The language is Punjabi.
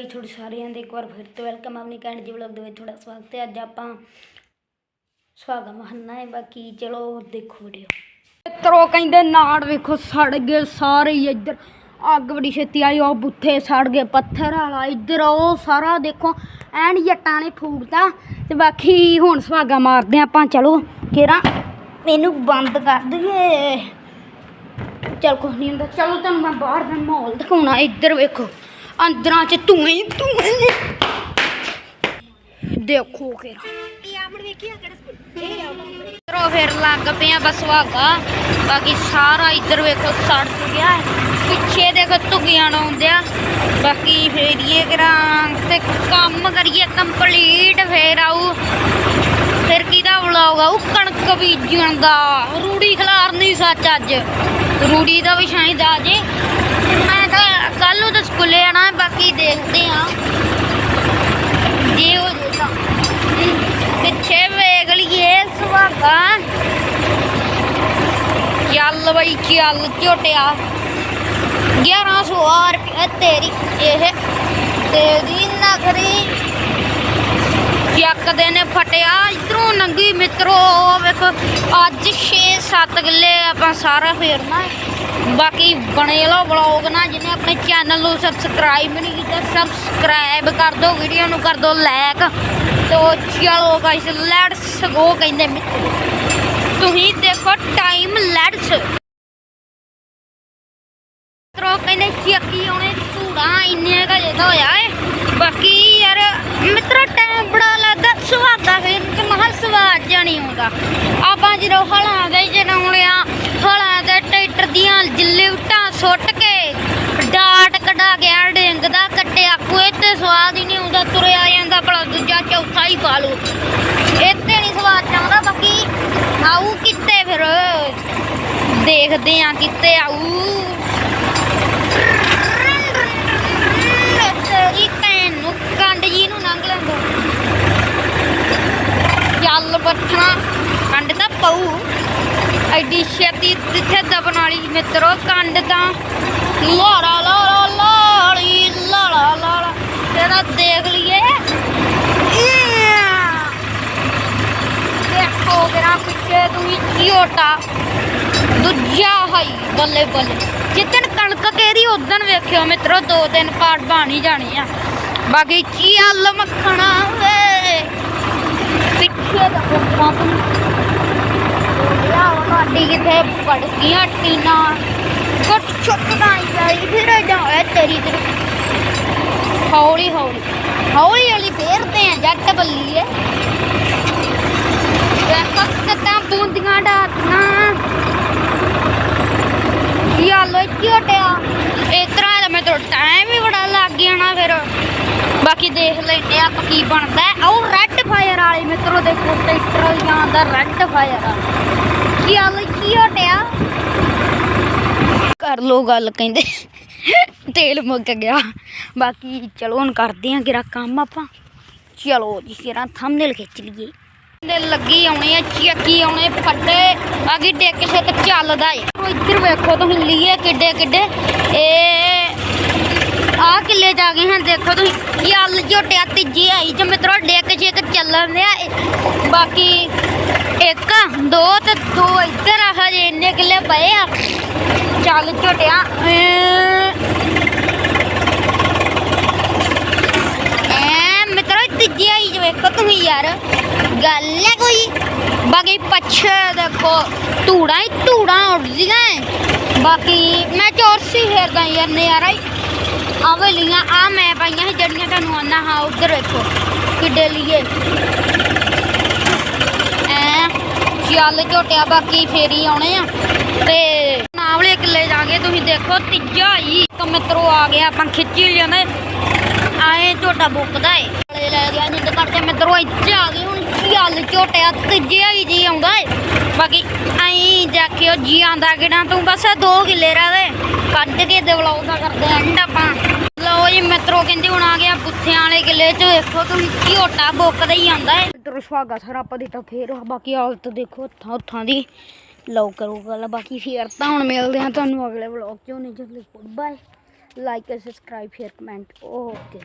ਗਾਈ ਤੁਹਾਡੇ ਸਾਰਿਆਂ ਦੇ ਇੱਕ ਵਾਰ ਫਿਰ ਤੋਂ ਵੈਲਕਮ ਆਪਣੀ ਕੈਂਡ ਜੀ ਵਲੌਗ ਦੇ ਵਿੱਚ ਤੁਹਾਡਾ ਸਵਾਗਤ ਹੈ। ਅੱਜ ਆਪਾਂ ਸੁਹਾਗਾ ਮਹੰਨਾ ਹੈ। ਬਾਕੀ ਚਲੋ ਦੇਖੋ ਵੀਡੀਓ ਮਿੱਤਰੋ, ਕਹਿੰਦੇ ਨਾੜ ਵੇਖੋ, ਸੜ ਗਏ ਸਾਰੇ ਹੀ ਇੱਧਰ। ਅੱਗ ਬੜੀ ਛੇਤੀ ਆਈ, ਉਹ ਬੁੱਥੇ ਸੜ ਗਏ, ਪੱਥਰ ਵਾਲਾ ਇੱਧਰ, ਉਹ ਸਾਰਾ ਦੇਖੋ, ਐਨ ਜੱਟਾਂ ਨੇ ਫੂਕਤਾ। ਤੇ ਬਾਕੀ ਹੁਣ ਸੁਹਾਗਾ ਮਾਰਦੇ ਹਾਂ ਆਪਾਂ, ਚਲੋ ਕੇਰਾ ਇਹਨੂੰ ਬੰਦ ਕਰ ਦਈਏ। ਚਲ ਕੁਛ ਨਹੀਂ ਹੁੰਦਾ, ਚਲੋ ਤੁਹਾਨੂੰ ਮੈਂ ਬਾਹਰ ਦਾ ਮਾਹੌਲ ਦਿਖਾਉਣਾ, ਇੱਧਰ ਵੇਖੋ। ਅੰਦਰਾਂ ਚ ਧੂਏ ਹੀ ਧੂਏ ਦੇਖੋ ਕਿਰਾ ਤਰੋ ਫਿਰ ਲੱਗ ਪਿਆ ਬਸ ਵਾਗਾ ਬਾਕੀ ਸਾਰਾ ਇੱਧਰ ਵੇਖੋ ਸੜ ਗਿਆ ਹੈ। ਪਿੱਛੇ ਦੇਖੋ ਧੁਗੀਆਂ ਆਉਂਦਿਆ ਬਾਕੀ ਫੇਰ ਇਹ ਕਰਾਂ ਤੇ ਕੰਮ ਕਰੀਏ ਕੰਪਲੀਟ ਫੇਰ ਆਊ। ਫਿਰ ਕਿਹਦਾ ਵਲੌਗ ਆਊ ਕਣਕ ਬੀਜਣ ਦਾ। ਰੂੜੀ ਖਲਾਰਨੀ ਸੱਚ ਅੱਜ। ਰੂੜੀ ਦਾ ਵੀ ਸ਼ਾਇਦ ਆ ਜੇ। ਕੱਲ ਨੂੰ ਤਾਂ ਸਕੂਲੇ ਆਣਾ ਹੈ, ਬਾਕੀ ਦੇਖਦੇ ਆ ਜੇ ਹੋ ਜੇ ਤਾਂ ਪਿੱਛੇ ਵੇਖ ਲਈਏ ਸੁਹਾਗਾ ਚੱਲ ਬਈ ਚੱਲ ਝੋਟਿਆ 1100 ਰੁਪਏ ਤੇਰੀ ਇਹ ਤੇਰੀ ਨਖਰੀ ਚੱਕਦੇ ਨੇ ਫਟਿਆ। ਇਧਰੋਂ ਨੰਗੀ ਮਿੱਤਰੋ, ਵੇਖੋ, ਅੱਜ 6-7 ਕਿੱਲੇ ਆਪਾਂ ਸਾਰਾ ਫੇਰਨਾ ਬਾਕੀ ਬਣੇ ਲੋ ਵਲੌਗ ਨਾ ਜਿਹਨੇ ਆਪਣੇ ਚੈਨਲ ਨੂੰ ਸਬਸਕ੍ਰਾਈਬ ਨਹੀਂ ਕੀਤਾ ਸਬਸਕ੍ਰਾਈਬ ਕਰ ਦਿਓ ਵੀਡੀਓ ਨੂੰ ਕਰ ਦਿਓ ਲਾਈਕ ਤੋ ਚਲੋ ਗਾਇਸ ਲੈਟਸ ਗੋ ਕਹਿੰਦੇ ਮਿੱਤਰੋ। ਤੁਸੀਂ ਦੇਖੋ ਟਾਈਮ ਲੈਟਸ ਮਿੱਤਰੋ, ਕਹਿੰਦੇ ਚੱਕੀ ਆਉਣੇ, ਧੂੜਾ ਇੰਨੇ ਕਾ ਜਿਹਾ ਹੋਇਆ ਏ ਬਾਕੀ ਯਾਰ ਮਿੱਤਰੋ ਟਾਈਮ ਬੜਾ ਲੱਗਾ ਸੁਹਾਗਾ ਫੇਰ ਕਿ ਮਹਾ ਸਵਾਦ ਜਾਣੀ ਆਪਾਂ ਜਦੋਂ ਹਲਾਂ ਦੇ ਜਨਾਉਣਿਆ ਹਲਾਂ ਦੇ ਟਰੈਕਟਰ ਦੀਆਂ ਜਿੱਲੇ ਸੁੱਟ ਕੇ ਡਾਟ ਕਢਾ ਗਿਆ ਡਿੰਗ ਦਾ ਕੱਟਿਆ, ਕੋਈ ਤੇ ਸਵਾਦ ਹੀ ਨਹੀਂ ਆਉਂਦਾ, ਤੁਰਿਆ ਜਾਂਦਾ ਭਲਾ ਦੂਜਾ ਚੌਥਾ ਹੀ ਪਾ ਲਓ ਇੱਥੇ ਨਹੀਂ ਸਵਾਦ ਚਾਹੁੰਦਾ, ਬਾਕੀ ਆਊ ਕਿੱਤੇ ਫਿਰ। ਦੇਖਦੇ ਆ ਕਿੱਤੇ ਆਊ। ਤੇਰੀ ਭੈਣ ਨੂੰ ਕੰਡ ਜੀ ਨੂੰ ਲੰਘ ਲੈਂਦਾ ਚੱਲ ਬੱਠਣਾ ਕੰਡ ਐਡੀ ਛੇਤੀ ਜਿੱਥੇ ਦਬਣ ਵਾਲੀ ਮਿੱਤਰੋ, ਕੰਡ ਤਾਂ ਲਾੜਾ ਲਾੜਾ ਲਾੜੀ ਲਾੜਾ ਲਾੜਾ ਤੇਰਾ ਦੇਖ ਲਈਏ। ਦੇਖੋ ਮੇਰਾ ਪਿੱਛੇ ਤੂੰ ਚਿਓਟਾ ਦੂਜਾ ਹਾਈ, ਬੱਲੇ ਬੱਲੇ। ਜਿੱਦਣ ਕਣਕ ਕੇਰੀ ਉਦਣ ਵੇਖਿਓ ਮਿੱਤਰੋ, ਦੋ ਤਿੰਨ ਪਾਰਟ ਬਣ ਹੀ ਜਾਣੇ ਆ। ਬਾਕੀ ਚੱਲ ਮੱਖਣਾ ਵੇ। ਪਿੱਛੇ ਦਾ ਕੋਪਾ ਸਾਡੀ ਕਿਥੇ ਪੜ ਗਈਆਂ ਟੀਨਾ ਕੁੱਟ ਛੁੱਟ ਨਾ ਜਾਈ, ਫਿਰ ਜਾਏ ਤੇਰੀ ਤੇ ਹੌਲੀ ਹੌਲੀ। ਹੌਲੀ ਹੌਲੀ ਫੇਰਦੇ ਆ, ਜੱਟ ਬੱਲੀਏ। ਵੇਖੋ ਕਿੱਦਾਂ ਬੂੰਦੀਆਂ ਡਾਤੀਆਂ ਯਾਲੋ ਝੋਟਿਆ ਇਸ ਤਰ੍ਹਾਂ ਮੈਂ ਤਾਂ ਟਾਈਮ ਵੀ ਬੜਾ ਲੱਗ ਗਿਆ ਨਾ ਫਿਰ। ਬਾਕੀ ਦੇਖ ਲੈਂਦੇ ਆ ਆਪਾਂ ਕੀ ਬਣਦਾ ਹੈ। ਉਹ ਰੈੱਡ ਫਾਇਰ ਵਾਲੇ ਮਿੱਤਰੋ, ਦੇਖੋ ਟਰੈਕਟਰ ਜਾਂਦਾ ਰੈੱਡ ਫਾਇਰ ਆ। ਯਾਲੋ ਝੋਟਿਆ ਕਰ ਲੋ ਗੱਲ ਕਹਿੰਦੇ। ਤੇਲ ਮੁੱਕ ਗਿਆ। ਬਾਕੀ ਚਲੋ ਹੁਣ ਕਰਦੇ ਆ ਕਿਰਾ ਕੰਮ ਆਪਾਂ। ਚਲੋ ਜੀ ਕਿਰਾ ਥੰਬਨੇਲ ਖਿੱਚ ਲਈਏ। ਨੇ ਲੱਗੀ ਆਉਣੇ ਆ, ਚੱਕੀ ਆਉਣੇ ਫੱਟੇ। ਬਾਕੀ ਡਿੱਕ ਛਿੱਕ ਚੱਲਦਾ ਏ। ਉਹ ਇੱਧਰ ਵੇਖੋ ਤੁਸੀਂ, ਲੀਏ ਕਿੱਡੇ ਕਿੱਡੇ ਇਹ ਆ ਕਿੱਲੇ ਜਾ ਗਏ ਹਨ, ਦੇਖੋ ਤੁਸੀਂ। ਯੱਲ ਝੋਟਿਆ ਤੀਜੀ ਆਈ ਜੇ ਮਿੱਤਰੋ ਡਿੱਕ ਛਿੱਕ ਚੱਲਣ ਦਿਆ ਇਹ। ਬਾਕੀ ਇੱਕ, ਦੋ ਤੇ ਦੋ ਇੱਧਰ ਆ ਹਜੇ ਇੰਨੇ ਕਿੱਲੇ ਪਏ ਆ। ਚੱਲ ਝੋਟਿਆ ਐ ਮਿੱਤਰੋ ਤੀਜੀ ਆਈ ਜੇ ਵੇਖੋ ਤੁਸੀਂ ਯਾਰ। ਗੱਲ ਹੈ ਕੋਈ? ਬਾਕੀ ਪੱਛੇ ਦੇਖੋ, ਧੂੜਾ ਹੀ ਧੂੜਾ ਉੱਡਦੀਆਂ ਏ। ਬਾਕੀ ਮੈਂ ਚੌਰਸੀ ਫੇਰਦਾ ਯਾਰ ਨਜ਼ਾਰਾ ਹੀ ਆਵੇ ਲੀਆਂ ਆ ਮੈਂ ਪਾਈਆਂ ਸੀ ਜੜੀਆਂ ਤੁਹਾਨੂੰ ਆਨਾ ਹਾਂ ਉਧਰ ਵੇਖੋ ਕਿੱਡੇ ਲੀਏ ਐ ਚੱਲ ਝੋਟਿਆ ਬਾਕੀ ਫੇਰੀ ਆਉਣੇ ਆ ਤੇ ਨਾਵਲੇ ਕਿੱਲੇ ਜਾਗੇ ਤੁਸੀਂ ਦੇਖੋ ਤੀਜਾ ਹੀ ਇੱਕ ਮਿੱਤਰੋ ਆ ਗਿਆ ਆਪਾਂ ਖਿੱਚੀ ਲਿਆਂਦੇ ਆਏ ਝੋਟਾ ਬੁੱਕਦਾ ਏ ਲੈ ਲੈ ਗਿਆ ਜਿੰਦ ਕਰਦੇ ਮਿੱਤਰੋ ਇੱਥੇ ਆ ਗਏ ਹੁਣ ਚੱਲ ਝੋਟਿਆ ਤੀਜੇ ਹੀ ਜੀ ਆਉਂਦਾ ਏ ਬਾਕੀ ਐਂ ਜਾ ਕੇ ਉਹ ਜੀ ਆਂਦਾ ਕਿਹੜਾ ਤੂੰ ਬਸ ਆਹ ਦੋ ਕਿੱਲੇ ਰਹਿ ਗਏ ਕੱਢ ਕੇ ਦੇ ਵਲੌਗ ਦਾ ਕਰਦੇ ਐਂਡ ਆਪਾਂ ਲਓ ਜੀ ਮਿੱਤਰੋ ਕਹਿੰਦੇ ਹੁਣ ਆ ਗਿਆ ਬੁੱਥਿਆਂ ਵਾਲੇ ਕਿੱਲੇ 'ਚ। ਵੇਖੋ ਤੁਸੀਂ ਝੋਟਾ ਬੁੱਕਦਾ ਹੀ ਆਂਦਾ ਏ ਮਿੱਤਰੋ ਸੁਹਾਗਾ ਸਾਰਾ ਆਪਾਂ ਦਿੱਤਾ ਫੇਰ ਬਾਕੀ ਹਾਲਤ ਦੇਖੋ ਹੱਥਾਂ ਹੱਥਾਂ ਦੀ। ਲਓ ਕਰੋ ਗੱਲ। ਬਾਕੀ ਫੇਰ ਤਾਂ ਹੁਣ ਮਿਲਦੇ ਹਾਂ ਤੁਹਾਨੂੰ ਅਗਲੇ ਵਲੌਗ 'ਚ। ਉਹਨੇ ਜਲਦੀ bye like subscribe share comment okay